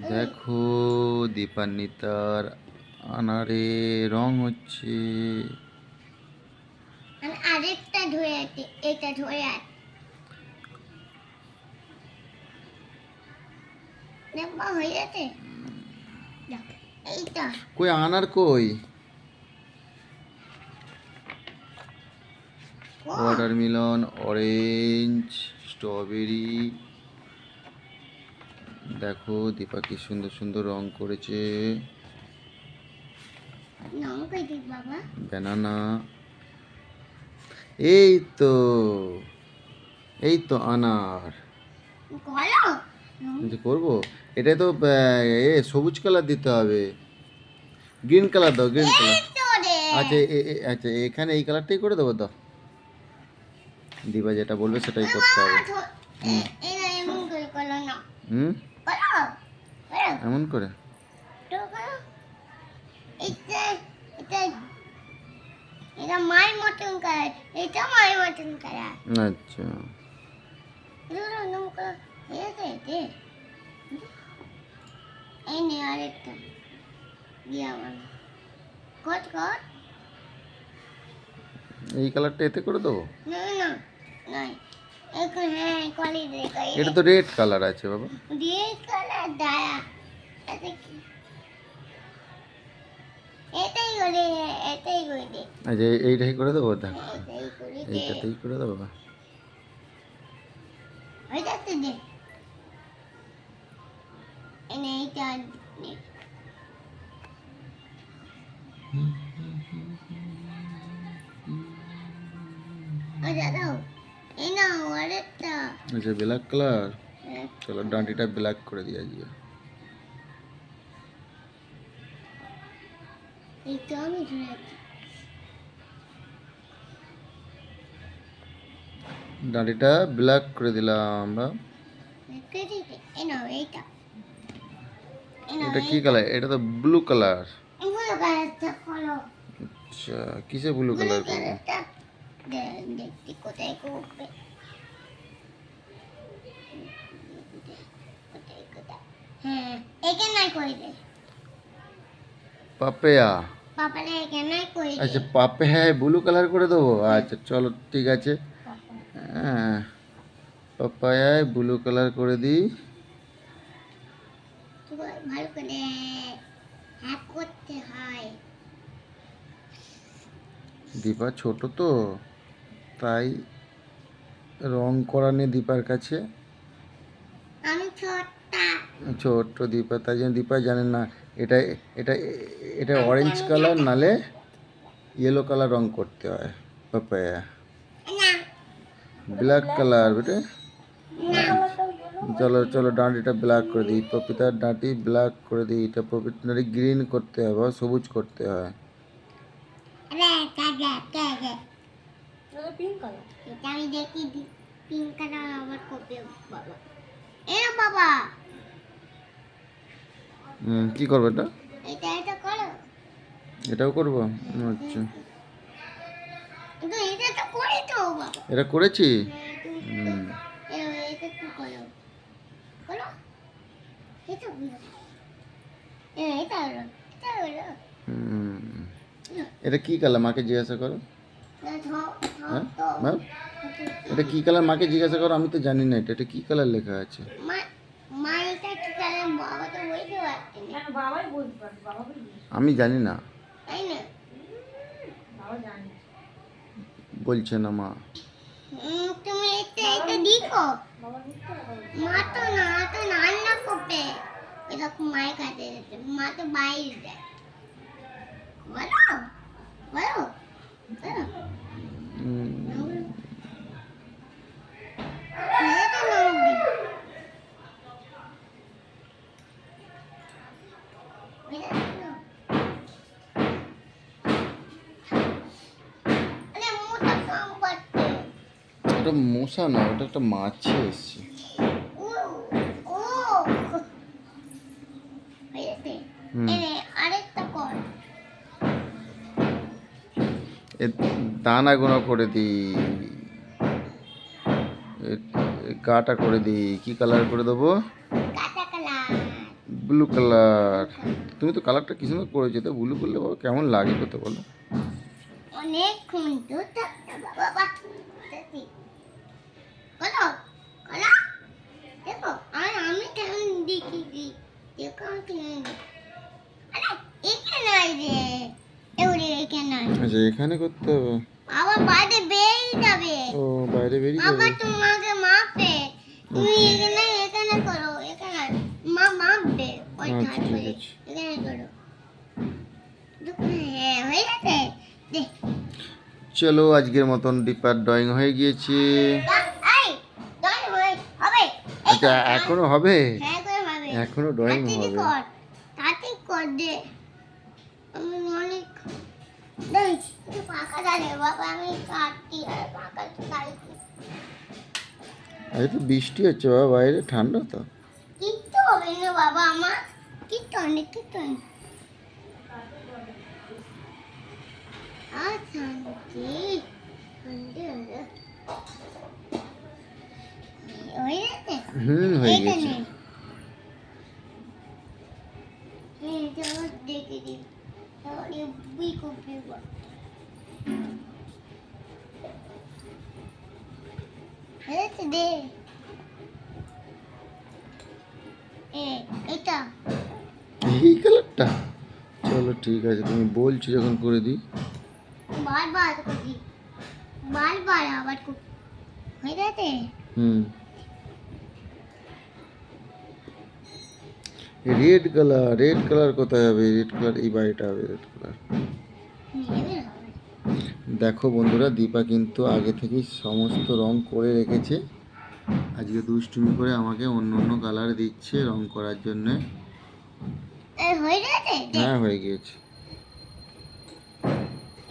দেখো দীপান্বিতার আনারে রং হচ্ছে। আর আরেকটা ধরে আছে এটা ধরে আছে। দেখবা হয়ে গেছে? এইটা। কই আনার কই? Watermelon orange strawberry. দেখো দীপা কি সুন্দর সুন্দর রং করেছে। ব্যানানা। এই তো এই তো আনার। করব? এটা তো এ সবুজ কালার দিতে হবে। গ্রিন কালার দাও গ্রিন কালার। আচ্ছা আচ্ছা এখানে এই কালারটাই করে দেবো তো। দিবা যেটা বলবে সেটাই করতে হবে। হুম। করো এমন করে? এটা এটা এটা মাই মতন কালার। এটা মাই মতন কালার। আচ্ছা। এতে এই নে আরেকটা। দিয়া এই কালারটা এতে করে দেবো? না না না এখন কলি দে এটা তো রেড কালার আছে বাবা দিয়ে কালার এটা এটাই করে এটাই করে দে আচ্ছা এইটাই করে দেবো দেখ এটাই এইটাতেই করে দেবো ওইটাতে দে এনে এইটা নে ওটা আচ্ছা ব্ল্যাক কালার চলো ডাঁটিটা ব্ল্যাক করে দিয়ে আজকে ডাঁটিটা ব্ল্যাক করে দিলাম আমরা। কেটে এই নাও এইটা। এটা কি কালার এটা তো ব্লু কালার আচ্ছা কিসে ব্লু কালার করব দেখতে কোথায় কোথায় হ্যাঁ এখানে করে দে পাপেয়া? এখানে দে আচ্ছা পাপে হ্যাঁ ব্লু কালার করে দেবো? আচ্ছা চলো ঠিক আছে। হ্যাঁ পাপায়ায় ব্লু কালার করে দিই। ভালো করে হ্যাক করতে হয়। দীপা ছোট তো তাই রং করা নেই দীপার কাছে। আমি ছোট্টা। ছোট্ট দীপা তাই জন্য দীপা জানেন না এটা এটা এটা অরেঞ্জ কালার নালে ইয়েলো কালার রং করতে হয় পাপায়া না ব্ল্যাক কালার বেটে? না চলো চলো ডাঁটিটা ব্ল্যাক করে দিই পপিতার ডাঁটি ব্ল্যাক করে দিই এটা পপিতার গ্রিন করতে হবে বা সবুজ করতে হয়। রে কাজে কাজে পিঙ্ক কালার এটা আমি দেখি পিঙ্ক কালার আবার কপি বাবা। এ না বাবা। হুম, কি করব এটা? এটা এটা করো। এটাও করব? আচ্ছা। এটা তো করে তো বাবা। এটা করেছি? এটা কি কালার? মাকে জিজ্ঞাসা করো। হ্যাঁ? এটা কি কালার? মাকে জিজ্ঞাসা করো আমি তো জানি না এটা। এটা কি কালার লেখা আছে? আমি জানি না। তাই না? বলছে না মা। তুমি এটা এটা দিকো মা তো না তো রান্না করবে এরকম মায়ের কাছে যেতে মা তো বাইরে যায়। বলো বলো বলো। ওটা মশা না ওটা একটা মাছি এসছে। এনে আরেকটা কর দিই গাটা করে দিই কি কালার করে দেবো? ব্লু কালার তুমি তো কালারটা কি সুন্দর করেছ তো ব্লু করলে বাবা কেমন লাগে কত বলো? অনেক সুন্দর বাবা বাবা দেখি আর আমি কেমন দেখি দি দেখো কেমন আরে এখানে রে। এউরে এখানে আচ্ছা এখানে করতে হবে? আবার বাইরে বেরিয়ে যাবে। ও বাইরে বেরিয়ে যাবে? তোমাকে মাপবে তুমি এখানে এখানে করো এখানে মা মাপবে ওই আচ্ছা, ধার করে। এখানে করো। হ্যাঁ হয়ে গেছে? চলো আজকের মতন ডিপার ড্রয়িং হয়ে গিয়েছে। আচ্ছা এখনও হবে? হ্যাঁ এখনও ড্রয়িং হবে। অনেক আর তো বৃষ্টি হচ্ছে বাবা বাইরে ঠান্ডা তো। কিচ্ছু হবে না বাবা আমার। কিচ্ছু নেই কিচ্ছু হুম হয়ে গেছে। চলো এই কালারটা? ঠিক আছে তুমি বলছো যখন করে দিই। বারবার করি বারবার আবার করি হয়ে গেছে? হুম। রেড কালার রেড কালার কোথায় হবে? রেড কালার এই বাড়িটা হবে রেড কালার। দেখো বন্ধুরা দীপা কিন্তু আগে থেকেই সমস্ত রং করে রেখেছে। আজকে দুষ্টুমি করে আমাকে অন্য অন্য কালার দিচ্ছে রং করার জন্যে। হ্যাঁ হয়ে গিয়েছে।